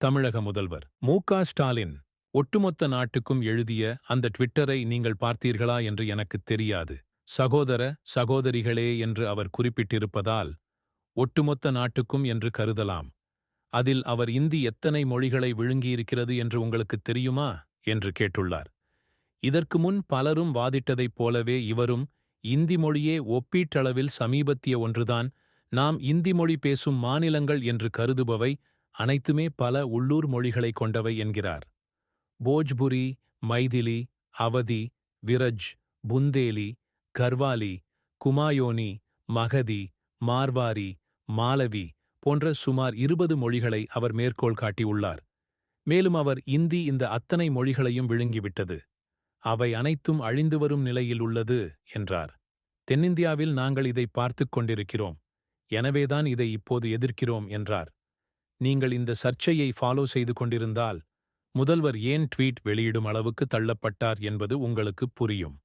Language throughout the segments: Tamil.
தமிழக முதல்வர் மு. ஸ்டாலின் ஒட்டுமொத்த நாட்டுக்கும் எழுதிய அந்த ட்விட்டரை நீங்கள் பார்த்தீர்களா என்று எனக்கு தெரியாது. சகோதர சகோதரிகளே என்று அவர் குறிப்பிட்டிருப்பதால் ஒட்டுமொத்த நாட்டுக்கும் என்று கருதலாம். அதில் அவர் இந்தி எத்தனை மொழிகளை விழுங்கியிருக்கிறது என்று உங்களுக்கு தெரியுமா? என்று கேட்டுள்ளார். இதற்கு முன் பலரும் வாதிட்டதைப் போலவே இவரும் இந்தி மொழியே ஒப்பீட்டளவில் சமீபத்திய ஒன்றுதான். நாம் இந்தி மொழி பேசும் மாநிலங்கள் என்று கருதுபவை அனைத்துமே பல உள்ளூர் மொழிகளை கொண்டவை என்கிறார். போஜ்புரி மைதிலி அவதி விரஜ் புந்தேலி கர்வாலி குமாயோனி மகதி மார்வாரி மாலவி போன்ற சுமார் இருபது மொழிகளை அவர் மேற்கோள் காட்டியுள்ளார். மேலும் அவர் இந்தி இந்த அத்தனை மொழிகளையும் விழுங்கிவிட்டது. அவை அனைத்தும் அழிந்து வரும் நிலையில் உள்ளது என்றார். தென்னிந்தியாவில் நாங்கள் இதை பார்த்துக் கொண்டிருக்கிறோம். எனவேதான் இதை இப்போது எதிர்க்கிறோம் என்றார். நீங்கள் இந்த சர்ச்சையை ஃபாலோ செய்து கொண்டிருந்தால் முதல்வர் ஏன் ட்வீட் வெளியிடும் அளவுக்கு தள்ளப்பட்டார் என்பது உங்களுக்கு புரியும்.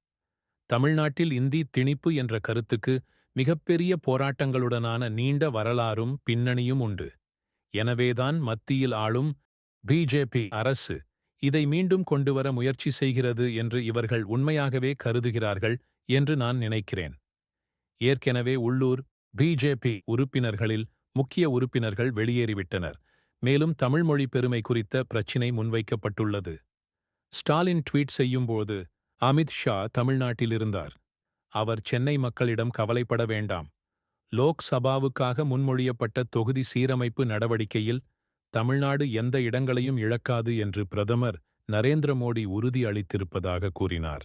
தமிழ்நாட்டில் இந்தி திணிப்பு என்ற கருத்துக்கு மிகப்பெரிய போராட்டங்களுடனான நீண்ட வரலாறும் பின்னணியும் உண்டு. எனவேதான் மத்தியில் ஆளும் பிஜேபி அரசு இதை மீண்டும் கொண்டுவர முயற்சி செய்கிறது என்று இவர்கள் உண்மையாகவே கருதுகிறார்கள் என்று நான் நினைக்கிறேன். ஏற்கெனவே உள்ளூர் பிஜேபி உறுப்பினர்களில் முக்கிய உறுப்பினர்கள் வெளியேறிவிட்டனர். மேலும் தமிழ்மொழி பெருமை குறித்த பிரச்சினை முன்வைக்கப்பட்டுள்ளது. ஸ்டாலின் ட்வீட் செய்யும்போது அமித் ஷா தமிழ்நாட்டில் இருந்தார். அவர் சென்னை மக்களிடம் கவலைப்பட வேண்டாம். லோக் சபாவுக்காக முன்மொழியப்பட்ட தொகுதி சீரமைப்பு நடவடிக்கையில் தமிழ்நாடு எந்த இடங்களையும் இழக்காது என்று பிரதமர் நரேந்திர மோடி உறுதி அளித்திருப்பதாக கூறினார்.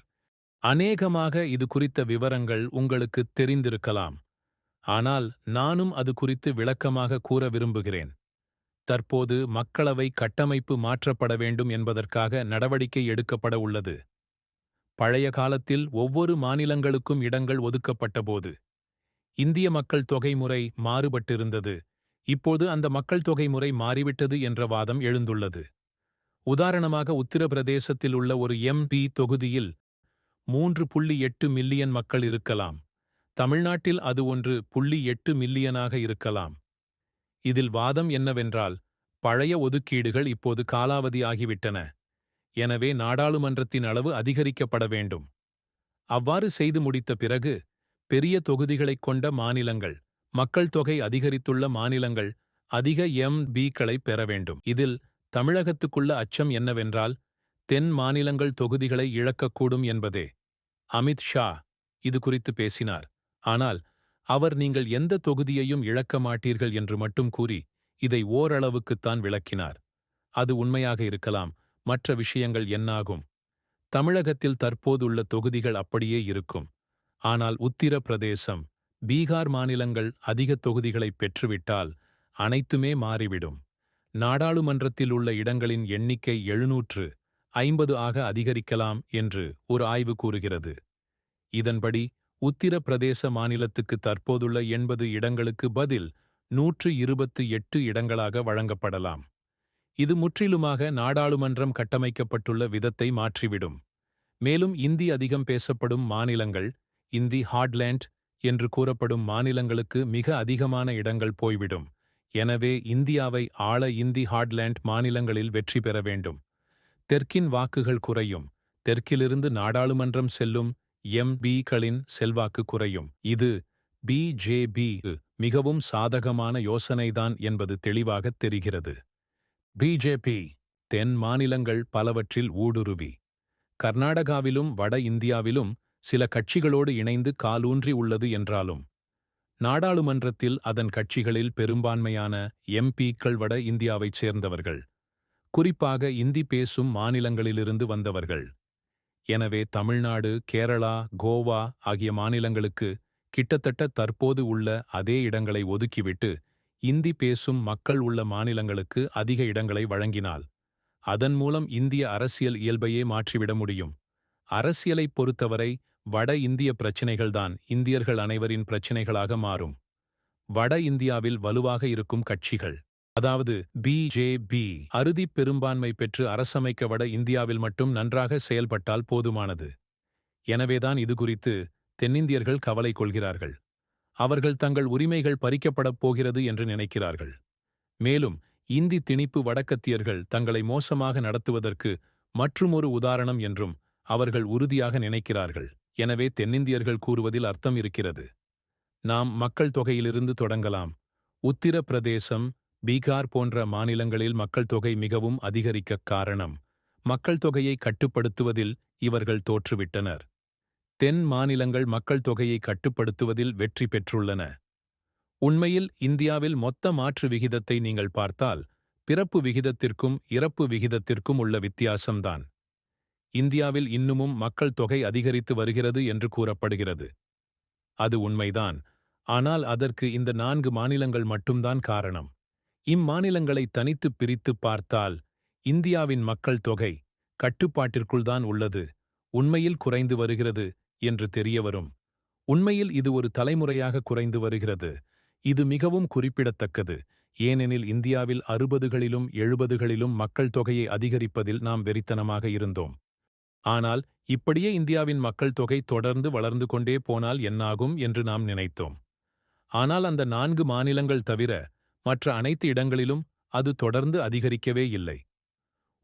அநேகமாக இது குறித்த விவரங்கள் உங்களுக்கு தெரிந்திருக்கலாம். ஆனால் நானும் அது குறித்து விளக்கமாக கூற விரும்புகிறேன். தற்போது மக்களவை கட்டமைப்பு மாற்றப்பட வேண்டும் என்பதற்காக நடவடிக்கை எடுக்கப்பட உள்ளது. பழைய காலத்தில் ஒவ்வொரு மாநிலங்களுக்கும் இடங்கள் ஒதுக்கப்பட்டபோது இந்திய மக்கள் தொகை முறை மாறுபட்டிருந்தது. இப்போது அந்த மக்கள் தொகை முறை மாறிவிட்டது என்ற வாதம் எழுந்துள்ளது. உதாரணமாக உத்தரப்பிரதேசத்தில் உள்ள ஒரு எம்பி தொகுதியில் மூன்று புள்ளி எட்டு மில்லியன் மக்கள் இருக்கலாம். தமிழ்நாட்டில் அது ஒன்று புள்ளி எட்டு மில்லியனாக இருக்கலாம். இதில் வாதம் என்னவென்றால் பழைய ஒதுக்கீடுகள் இப்போது காலாவதியாகிவிட்டன எனவே நாடாளுமன்றத்தின் அளவு அதிகரிக்கப்பட வேண்டும். அவ்வாறு செய்து முடித்த பிறகு பெரிய தொகுதிகளைக் கொண்ட மாநிலங்கள் மக்கள் தொகை அதிகரித்துள்ள மாநிலங்கள் அதிக எம் பிக்களை பெற வேண்டும். இதில் தமிழகத்துக்குள்ள அச்சம் என்னவென்றால் தென் மாநிலங்கள் தொகுதிகளை இழக்கக்கூடும் என்பதே. அமித் ஷா இது குறித்து பேசினார். ஆனால் அவர் நீங்கள் எந்த தொகுதியையும் இழக்க மாட்டீர்கள் என்று மட்டும் கூறி இதை ஓரளவுக்குத்தான் விளக்கினார். அது உண்மையாக இருக்கலாம் மற்ற விஷயங்கள் என்னாகும். தமிழகத்தில் தற்போதுள்ள தொகுதிகள் அப்படியே இருக்கும். ஆனால் உத்திர பிரதேசம் பீகார் மாநிலங்கள் அதிக தொகுதிகளை பெற்றுவிட்டால் அனைத்துமே மாறிவிடும். நாடாளுமன்றத்தில் உள்ள இடங்களின் எண்ணிக்கை எழுநூற்று ஐம்பது ஆக அதிகரிக்கலாம் என்று ஒரு ஆய்வு கூறுகிறது. இதன்படி உத்திர பிரதேச மாநிலத்துக்கு தற்போதுள்ள எண்பது இடங்களுக்கு பதில் நூற்று இருபத்து எட்டு இடங்களாக வழங்கப்படலாம். இது முற்றிலுமாக நாடாளுமன்றம் கட்டமைக்கப்பட்டுள்ள விதத்தை மாற்றிவிடும். மேலும் இந்தி அதிகம் பேசப்படும் மாநிலங்கள் இந்தி ஹார்ட்லேண்ட் என்று கூறப்படும் மாநிலங்களுக்கு மிக அதிகமான இடங்கள் போய்விடும். எனவே இந்தியாவை ஆள இந்தி ஹார்ட்லேண்ட் மாநிலங்களில் வெற்றி பெற வேண்டும். தெற்கின் வாக்குகள் குறையும். தெற்கிலிருந்து நாடாளுமன்றம் செல்லும் எம்பிக்களின் செல்வாக்கு குறையும். இது பிஜேபி மிகவும் சாதகமான யோசனைதான் என்பது தெளிவாகத் தெரிகிறது. பிஜேபி தென் மாநிலங்கள் பலவற்றில் ஊடுருவி. கர்நாடகாவிலும் வட இந்தியாவிலும் சில கட்சிகளோடு இணைந்து காலூன்றி உள்ளது என்றாலும் நாடாளுமன்றத்தில் அதன் கட்சிகளில் பெரும்பான்மையான எம்பிக்கள் வட இந்தியாவைச் சேர்ந்தவர்கள் குறிப்பாக இந்தி பேசும் மாநிலங்களிலிருந்து வந்தவர்கள். எனவே தமிழ்நாடு கேரளா கோவா ஆகிய மாநிலங்களுக்கு கிட்டத்தட்ட தற்போது உள்ள அதே இடங்களை ஒதுக்கிவிட்டு இந்தி பேசும் மக்கள் உள்ள மாநிலங்களுக்கு அதிக இடங்களை வழங்கினால் அதன் மூலம் இந்திய அரசியல் இயல்பையே மாற்றிவிட முடியும். அரசியலைப் பொறுத்தவரை வட இந்திய பிரச்சினைகள்தான் இந்தியர்கள் அனைவரின் பிரச்சினைகளாக மாறும். வட இந்தியாவில் வலுவாக இருக்கும் கட்சிகள் அதாவது பிஜேபி அறுதி பெரும்பான்மை பெற்று அரசமைக்க வட இந்தியாவில் மட்டும் நன்றாக செயல்பட்டால் போதுமானது. எனவேதான் இது குறித்து தென்னிந்தியர்கள் கவலை கொள்கிறார்கள். அவர்கள் தங்கள் உரிமைகள் பறிக்கப்படப் போகிறது என்று நினைக்கிறார்கள். மேலும் இந்தி திணிப்பு வடக்கத்தியர்கள் தங்களை மோசமாக நடத்துவதற்கு மற்றுமொரு உதாரணம் என்றும் அவர்கள் உறுதியாக நினைக்கிறார்கள். எனவே தென்னிந்தியர்கள் கூறுவதில் அர்த்தம் இருக்கிறது. நாம் மக்கள் தொகையிலிருந்து தொடங்கலாம். உத்திர பிரதேசம் பீகார் போன்ற மாநிலங்களில் மக்கள் தொகை மிகவும் அதிகரிக்க காரணம் மக்கள் தொகையை கட்டுப்படுத்துவதில் இவர்கள் தோற்றுவிட்டனர். தென் மாநிலங்கள் மக்கள் தொகையை கட்டுப்படுத்துவதில் வெற்றி பெற்றுள்ளன. உண்மையில் இந்தியாவில் மொத்த மாற்று விகிதத்தை நீங்கள் பார்த்தால் பிறப்பு விகிதத்திற்கும் இறப்பு விகிதத்திற்கும் உள்ள வித்தியாசம்தான். இந்தியாவில் இன்னுமும் மக்கள் தொகை அதிகரித்து வருகிறது என்று கூறப்படுகிறது. அது உண்மைதான் ஆனால் அதற்கு இந்த நான்கு மாநிலங்கள் மட்டும்தான் காரணம். இம்மாநிலங்களை தனித்து பிரித்து பார்த்தால் இந்தியாவின் மக்கள் தொகை கட்டுப்பாட்டிற்குள்தான் உள்ளது. உண்மையில் குறைந்து வருகிறது என்று தெரியவரும். உண்மையில் இது ஒரு தலைமுறையாக குறைந்து வருகிறது. இது மிகவும் குறிப்பிடத்தக்கது. ஏனெனில் இந்தியாவில் அறுபதுகளிலும் எழுபதுகளிலும் மக்கள் தொகையை அதிகரிப்பதில் நாம் வெறித்தனமாக இருந்தோம். ஆனால் இப்படியே இந்தியாவின் மக்கள் தொகை தொடர்ந்து வளர்ந்து கொண்டே போனால் என்னாகும் என்று நாம் நினைத்தோம். ஆனால் அந்த நான்கு மாநிலங்கள் தவிர மற்ற அனைத்து இடங்களிலும் அது தொடர்ந்து அதிகரிக்கவே இல்லை.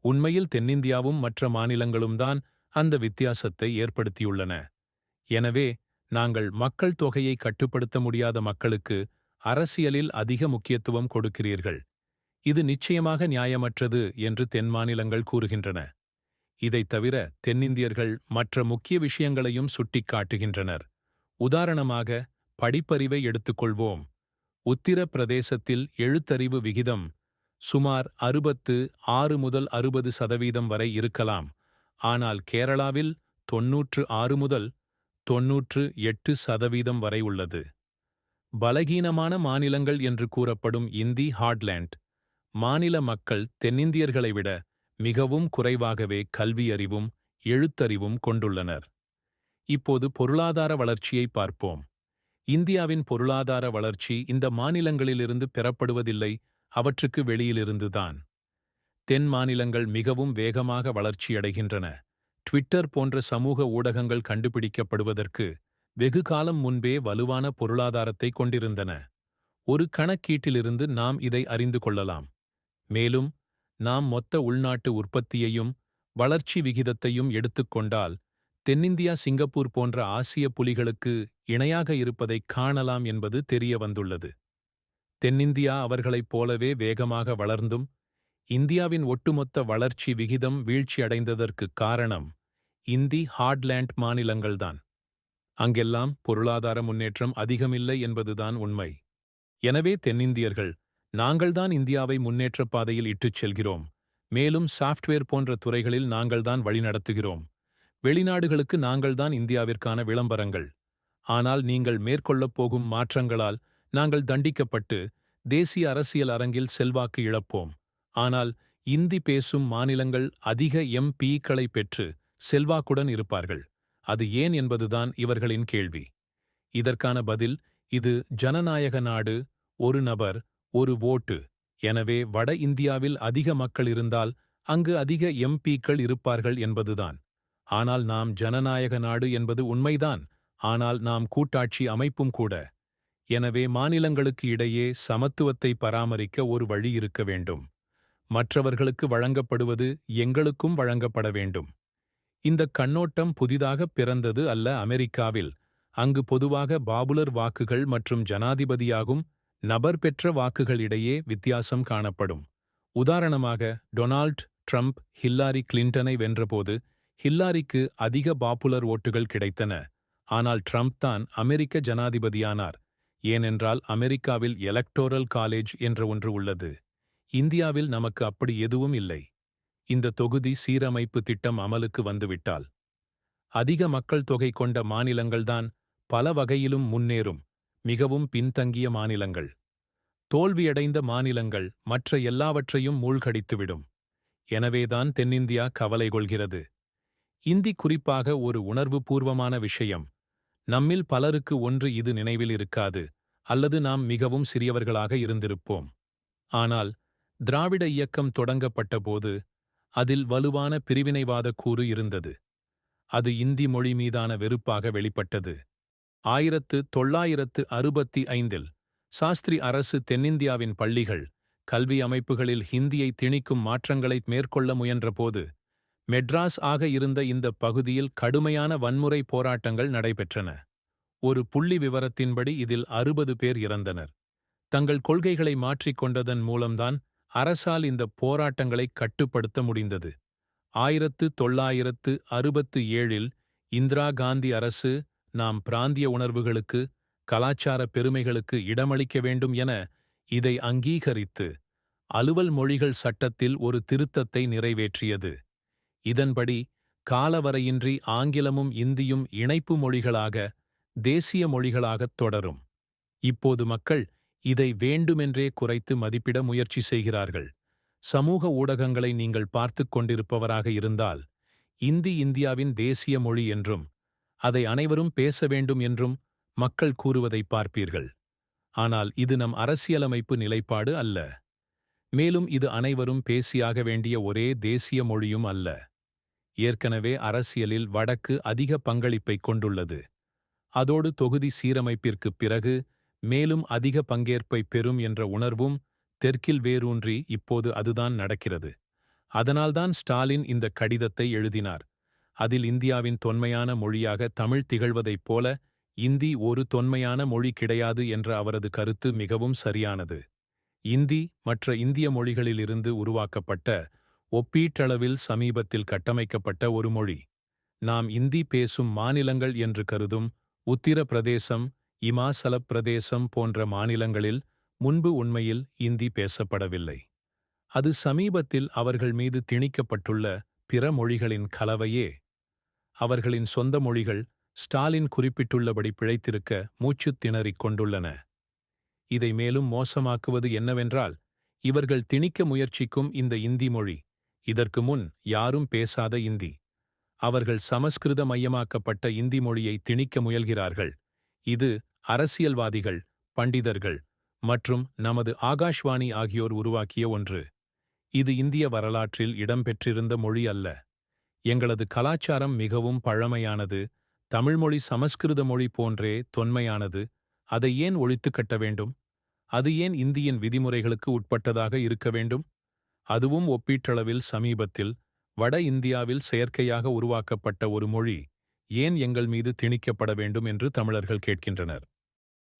உண்மையில் தென்னிந்தியாவும் மற்ற மாநிலங்களும் தான் அந்த வித்தியாசத்தை ஏற்படுத்தியுள்ளன. எனவே நாங்கள் மக்கள் தொகையை கட்டுப்படுத்த முடியாத மக்களுக்கு அரசியலில் அதிக முக்கியத்துவம் கொடுக்கிறீர்கள். இது நிச்சயமாக நியாயமற்றது என்று தென் மாநிலங்கள் கூறுகின்றன. இதைத் தவிர தென்னிந்தியர்கள் மற்ற முக்கிய விஷயங்களையும் சுட்டிக் காட்டுகின்றனர் உதாரணமாக படிப்பறிவை எடுத்துக்கொள்வோம். உத்திர பிரதேசத்தில் எழுத்தறிவு விகிதம் சுமார் அறுபத்து ஆறு முதல் அறுபது சதவீதம் வரை இருக்கலாம். ஆனால் கேரளாவில் தொன்னூற்று ஆறு முதல் தொன்னூற்று எட்டு சதவீதம் வரை உள்ளது. பலகீனமான மாநிலங்கள் என்று கூறப்படும் இந்தி ஹார்ட்லேண்ட் மாநில மக்கள் தென்னிந்தியர்களை விட மிகவும் குறைவாகவே கல்வியறிவும் எழுத்தறிவும் கொண்டுள்ளனர். இப்போது பொருளாதார வளர்ச்சியை பார்ப்போம். இந்தியாவின் பொருளாதார வளர்ச்சி இந்த மாநிலங்களிலிருந்து பெறப்படுவதில்லை அவற்றுக்கு வெளியிலிருந்துதான். தென் மாநிலங்கள் மிகவும் வேகமாக வளர்ச்சியடைகின்றன. ட்விட்டர் போன்ற சமூக ஊடகங்கள் கண்டுபிடிக்கப்படுவதற்கு வெகு காலம் முன்பே வலுவான பொருளாதாரத்தை கொண்டிருந்தன. ஒரு கணக்கீட்டிலிருந்து நாம் இதை அறிந்து கொள்ளலாம். மேலும் நாம் மொத்த உள்நாட்டு உற்பத்தியையும் வளர்ச்சி விகிதத்தையும் எடுத்துக்கொண்டால் தென்னிந்தியா சிங்கப்பூர் போன்ற ஆசிய புலிகளுக்கு இணையாக இருப்பதைக் காணலாம் என்பது தெரிய வந்துள்ளது தென்னிந்தியா அவர்களைப் போலவே வேகமாக வளர்ந்தும் இந்தியாவின் ஒட்டுமொத்த வளர்ச்சி விகிதம் வீழ்ச்சியடைந்ததற்குக் காரணம் இந்தி ஹார்ட்லேண்ட் மாநிலங்கள்தான். அங்கெல்லாம் பொருளாதார முன்னேற்றம் அதிகமில்லை என்பதுதான் உண்மை. எனவே தென்னிந்தியர்கள் நாங்கள்தான் இந்தியாவை முன்னேற்றப் பாதையில் இட்டுச் செல்கிறோம். மேலும் சாஃப்ட்வேர் போன்ற துறைகளில் நாங்கள்தான் வழிநடத்துகிறோம். வெளிநாடுகளுக்கு நாங்கள்தான் இந்தியாவிற்கான விளம்பரங்கள். ஆனால் நீங்கள் மேற்கொள்ளப் போகும் மாற்றங்களால் நாங்கள் தண்டிக்கப்பட்டு தேசிய அரசியல் அரங்கில் செல்வாக்கு இழப்போம். ஆனால் இந்தி பேசும் மாநிலங்கள் அதிக எம்பிக்களை பெற்று செல்வாக்குடன் இருப்பார்கள். அது ஏன் என்பதுதான் இவர்களின் கேள்வி. இதற்கான பதில் இது ஜனநாயக நாடு ஒரு நபர் ஒரு ஓட்டு. எனவே வட இந்தியாவில் அதிக மக்கள் இருந்தால் அங்கு அதிக எம்பிக்கள் இருப்பார்கள் என்பதுதான். ஆனால் நாம் ஜனநாயக நாடு என்பது உண்மைதான். ஆனால் நாம் கூட்டாட்சி அமைப்பும் கூட. எனவே மாநிலங்களுக்கு இடையே சமத்துவத்தை பராமரிக்க ஒரு வழி இருக்க வேண்டும். மற்றவர்களுக்கு வழங்கப்படுவது எங்களுக்கும் வழங்கப்பட வேண்டும். இந்த கண்ணோட்டம் புதிதாக பிறந்தது அல்ல அமெரிக்காவில். அங்கு பொதுவாக பாபுலர் வாக்குகள் மற்றும் ஜனாதிபதியாகும் நபர் பெற்ற வாக்குகளிடையே வித்தியாசம் காணப்படும். உதாரணமாக டொனால்ட் ட்ரம்ப் ஹில்லாரி கிளின்டனை வென்றபோது ஹில்லாரிக்கு அதிக பாப்புலர் ஓட்டுகள் கிடைத்தன. ஆனால் ட்ரம்ப் தான் அமெரிக்க ஜனாதிபதியானார். ஏனென்றால் அமெரிக்காவில் எலக்டோரல் காலேஜ் என்ற ஒன்று உள்ளது. இந்தியாவில் நமக்கு அப்படி எதுவும் இல்லை. இந்த தொகுதி சீரமைப்பு திட்டம் அமலுக்கு வந்துவிட்டால். அதிக மக்கள் தொகை கொண்ட மாநிலங்கள்தான் பல வகையிலும் முன்னேறும். மிகவும் பின்தங்கிய மாநிலங்கள். தோல்வியடைந்த மாநிலங்கள் மற்ற எல்லாவற்றையும் மூழ்கடித்துவிடும். எனவேதான் தென்னிந்தியா கவலை கொள்கிறது. இந்தி குறிப்பாக ஒரு உணர்வுபூர்வமான விஷயம். நம்மில் பலருக்கு ஒன்று இது நினைவில் இருக்காது அல்லது நாம் மிகவும் சிறியவர்களாக இருந்திருப்போம். ஆனால் திராவிட இயக்கம் தொடங்கப்பட்டபோது அதில் வலுவான பிரிவினைவாத கூறு இருந்தது. அது இந்தி மொழி மீதான வெறுப்பாக வெளிப்பட்டது. ஆயிரத்து தொள்ளாயிரத்து அறுபத்தி ஐந்தில் சாஸ்திரி அரசு தென்னிந்தியாவின் பள்ளிகள் கல்வி அமைப்புகளில் ஹிந்தியை திணிக்கும் மாற்றங்களை மேற்கொள்ள முயன்றபோது மெட்ராஸ் ஆக இருந்த இந்த பகுதியில் கடுமையான வன்முறை போராட்டங்கள் நடைபெற்றன. ஒரு புள்ளி விவரத்தின்படி இதில் அறுபது பேர் இறந்தனர். தங்கள் கொள்கைகளை மாற்றிக்கொண்டதன் மூலம்தான் அரசால் இந்த போராட்டங்களை கட்டுப்படுத்த முடிந்தது. ஆயிரத்து தொள்ளாயிரத்து அறுபத்து ஏழில் இந்திரா காந்தி அரசு நாம் பிராந்திய உணர்வுகளுக்கு கலாச்சார பெருமைகளுக்கு இடமளிக்க வேண்டும் என இதை அங்கீகரித்து அலுவல் மொழிகள் சட்டத்தில் ஒரு திருத்தத்தை நிறைவேற்றியது. இதன்படி காலவரையின்றி ஆங்கிலமும் இந்தியும் இணைப்பு மொழிகளாக தேசிய மொழிகளாகத் தொடரும். இப்போது மக்கள் இதை வேண்டுமென்றே குறைத்து மதிப்பிட முயற்சி செய்கிறார்கள். சமூக ஊடகங்களை நீங்கள் பார்த்து கொண்டிருப்பவராக இருந்தால் இந்தி இந்தியாவின் தேசிய மொழி என்றும் அதை அனைவரும் பேச வேண்டும் என்றும் மக்கள் கூறுவதை பார்ப்பீர்கள். ஆனால் இது நம் அரசியலமைப்பு நிலைப்பாடு அல்ல. மேலும் இது அனைவரும் பேசியாக வேண்டிய ஒரே தேசிய மொழியும் அல்ல. ஏற்கனவே அரசியலில் வடக்கு அதிக பங்களிப்பை கொண்டுள்ளது. அதோடு தொகுதி சீரமைப்பிற்குப் பிறகு மேலும் அதிக பங்கேற்பை பெறும் என்ற உணர்வும் தெற்கில் வேரூன்றி இப்போது அதுதான் நடக்கிறது. அதனால்தான் ஸ்டாலின் இந்த கடிதத்தை எழுதினார். அதில் இந்தியாவின் தொன்மையான மொழியாக தமிழ் திகழ்வதைப் போல இந்தி ஒரு தொன்மையான மொழி கிடையாது என்ற அவரது கருத்து மிகவும் சரியானது. இந்தி மற்ற இந்திய மொழிகளிலிருந்து உருவாக்கப்பட்ட ஒப்பீட்டளவில் சமீபத்தில் கட்டமைக்கப்பட்ட ஒரு மொழி. நாம் இந்தி பேசும் மாநிலங்கள் என்று கருதும் உத்திரப்பிரதேசம் இமாசலப் பிரதேசம் போன்ற மாநிலங்களில் முன்பு உண்மையில் இந்தி பேசப்படவில்லை. அது சமீபத்தில் அவர்கள் மீது திணிக்கப்பட்டுள்ள பிற மொழிகளின் கலவையே. அவர்களின் சொந்த மொழிகள் ஸ்டாலின் குறிப்பிட்டுள்ளபடி பிழைத்திருக்க மூச்சுத் திணறிக் கொண்டுள்ளன. இதை மேலும் மோசமாக்குவது என்னவென்றால் இவர்கள் திணிக்க முயற்சிக்கும் இந்த இந்தி மொழி இதற்கு முன் யாரும் பேசாத இந்தி. அவர்கள் சமஸ்கிருத மையமாக்கப்பட்ட இந்தி மொழியை திணிக்க முயல்கிறார்கள். இது அரசியல்வாதிகள் பண்டிதர்கள் மற்றும் நமது ஆகாஷ்வாணி ஆகியோர் உருவாக்கிய ஒன்று. இது இந்திய வரலாற்றில் இடம்பெற்றிருந்த மொழி அல்ல. எங்களது கலாச்சாரம் மிகவும் பழமையானது. தமிழ்மொழி சமஸ்கிருத மொழி போன்றே தொன்மையானது. அதை ஏன் ஒழித்து கட்ட வேண்டும்? அது ஏன் இந்தியின் விதிமுறைகளுக்கு உட்பட்டதாக இருக்க வேண்டும்? அதுவும் ஒப்பீட்டளவில் சமீபத்தில் வட இந்தியாவில் செயற்கையாக உருவாக்கப்பட்ட ஒரு மொழி ஏன் எங்கள் மீது திணிக்கப்பட வேண்டும் என்று தமிழர்கள் கேட்கின்றனர்.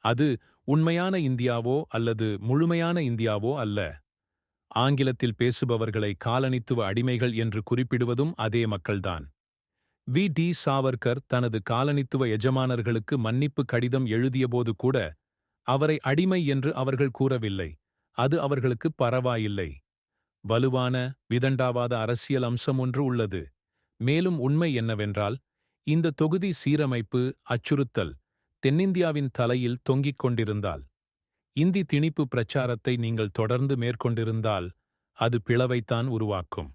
அது உண்மையான இந்தியாவோ அல்லது முழுமையான இந்தியாவோ அல்ல. ஆங்கிலத்தில் பேசுபவர்களை காலனித்துவ அடிமைகள் என்று குறிப்பிடுவதும் அதே மக்கள்தான். வி. டி. சாவர்கர் தனது காலனித்துவ எஜமானர்களுக்கு மன்னிப்பு கடிதம் எழுதியபோது கூட அவரை அடிமை என்று அவர்கள் கூறவில்லை. அது அவர்களுக்கு பரவாயில்லை. வலுவான விதண்டாவாத அரசியல் அம்சம் ஒன்று உள்ளது. மேலும் உண்மை என்னவென்றால் இந்த தொகுதி சீரமைப்பு அச்சுறுத்தல் தென்னிந்தியாவின் தலையில் தொங்கிக் கொண்டிருந்தால் இந்தி திணிப்பு பிரச்சாரத்தை நீங்கள் தொடர்ந்து மேற்கொண்டிருந்தால் அது பிளவைத்தான் உருவாக்கும்.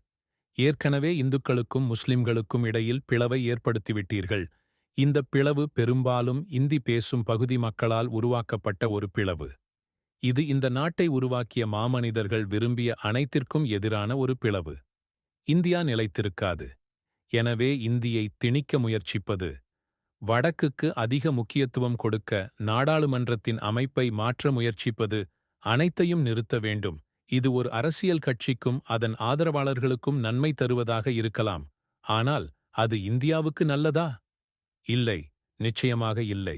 ஏற்கனவே இந்துக்களுக்கும் முஸ்லிம்களுக்கும் இடையில் பிளவை ஏற்படுத்திவிட்டீர்கள். இந்த பிளவு பெரும்பாலும் இந்தி பேசும் பகுதி மக்களால் உருவாக்கப்பட்ட ஒரு பிளவு. இது இந்த நாட்டை உருவாக்கிய மாமனிதர்கள் விரும்பிய அனைத்திற்கும் எதிரான ஒரு பிளவு. இந்தியா நிலைத்திருக்காது. எனவே இந்தியை திணிக்க முயற்சிப்பது. வடக்குக்கு அதிக முக்கியத்துவம் கொடுக்க நாடாளுமன்றத்தின் அமைப்பை மாற்ற முயற்சிப்பது அனைத்தையும் நிறுத்த வேண்டும். இது ஒரு அரசியல் கட்சிக்கும் அதன் ஆதரவாளர்களுக்கும் நன்மை தருவதாக இருக்கலாம். ஆனால் அது இந்தியாவுக்கு நல்லதா? இல்லை. நிச்சயமாக இல்லை.